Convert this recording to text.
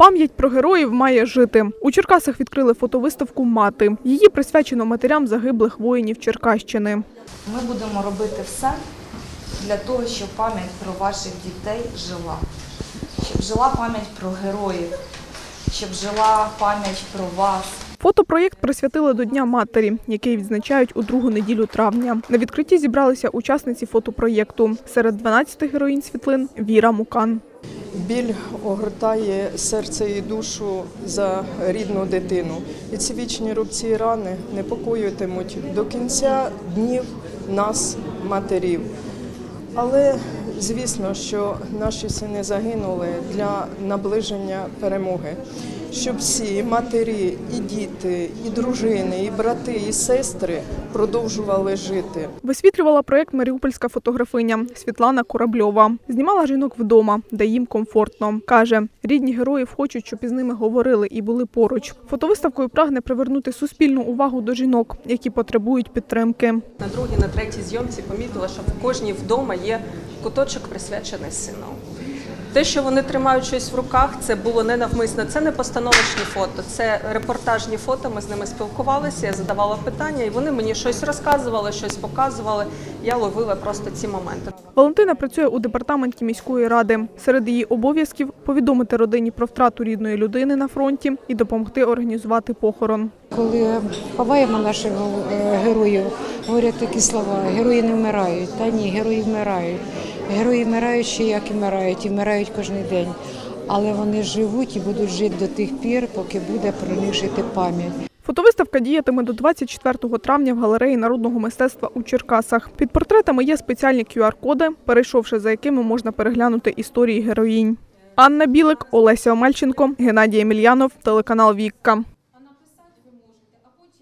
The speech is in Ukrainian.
Пам'ять про героїв має жити. У Черкасах відкрили фотовиставку Мати. Її присвячено матерям загиблих воїнів Черкащини. Ми будемо робити все для того, щоб пам'ять про ваших дітей жила, щоб жила пам'ять про героїв, щоб жила пам'ять про вас. Фотопроєкт присвятили до Дня матері, який відзначають у другу неділю травня. На відкритті зібралися учасниці фотопроєкту. Серед 12 героїнь світлин Віра Мукан. Біль огортає серце і душу за рідну дитину. І ці вічні рубці і рани непокоюватимуть до кінця днів нас, матерів. Але звісно, що наші сини загинули для наближення перемоги. Щоб всі і матері, і діти, і дружини, і брати, і сестри продовжували жити. Висвітлювала проєкт маріупольська фотографиня Світлана Корабльова. Знімала жінок вдома, де їм комфортно. Каже, рідні героїв хочуть, щоб із ними говорили і були поруч. Фотовиставкою прагне привернути суспільну увагу до жінок, які потребують підтримки. На другій, на третій зйомці помітила, що в кожній вдома є куточок присвячений сину. Те, що вони тримають щось в руках, це було не навмисно, це не постановочні фото, це репортажні фото. Ми з ними спілкувалися, я задавала питання, і вони мені щось розказували, щось показували. Я ловила просто ці моменти. Валентина працює у департаменті міської ради. Серед її обов'язків повідомити родині про втрату рідної людини на фронті і допомогти організувати похорон. Коли ховаємо наших е, героїв, говорять такі слова: герої не вмирають. Та ні, герої вмирають. Герої вмирають ще як і вмирають, і вмирають кожен день. Але вони живуть і будуть жити до тих пір, поки буде про них жити пам'ять. Фотовиставка діятиме до 24 травня в галереї народного мистецтва у Черкасах. Під портретами є спеціальні QR-коди, перейшовши за якими можна переглянути історії героїнь. Анна Білик, Олеся Омельченко, Геннадій Емельянов, телеканал Вікка.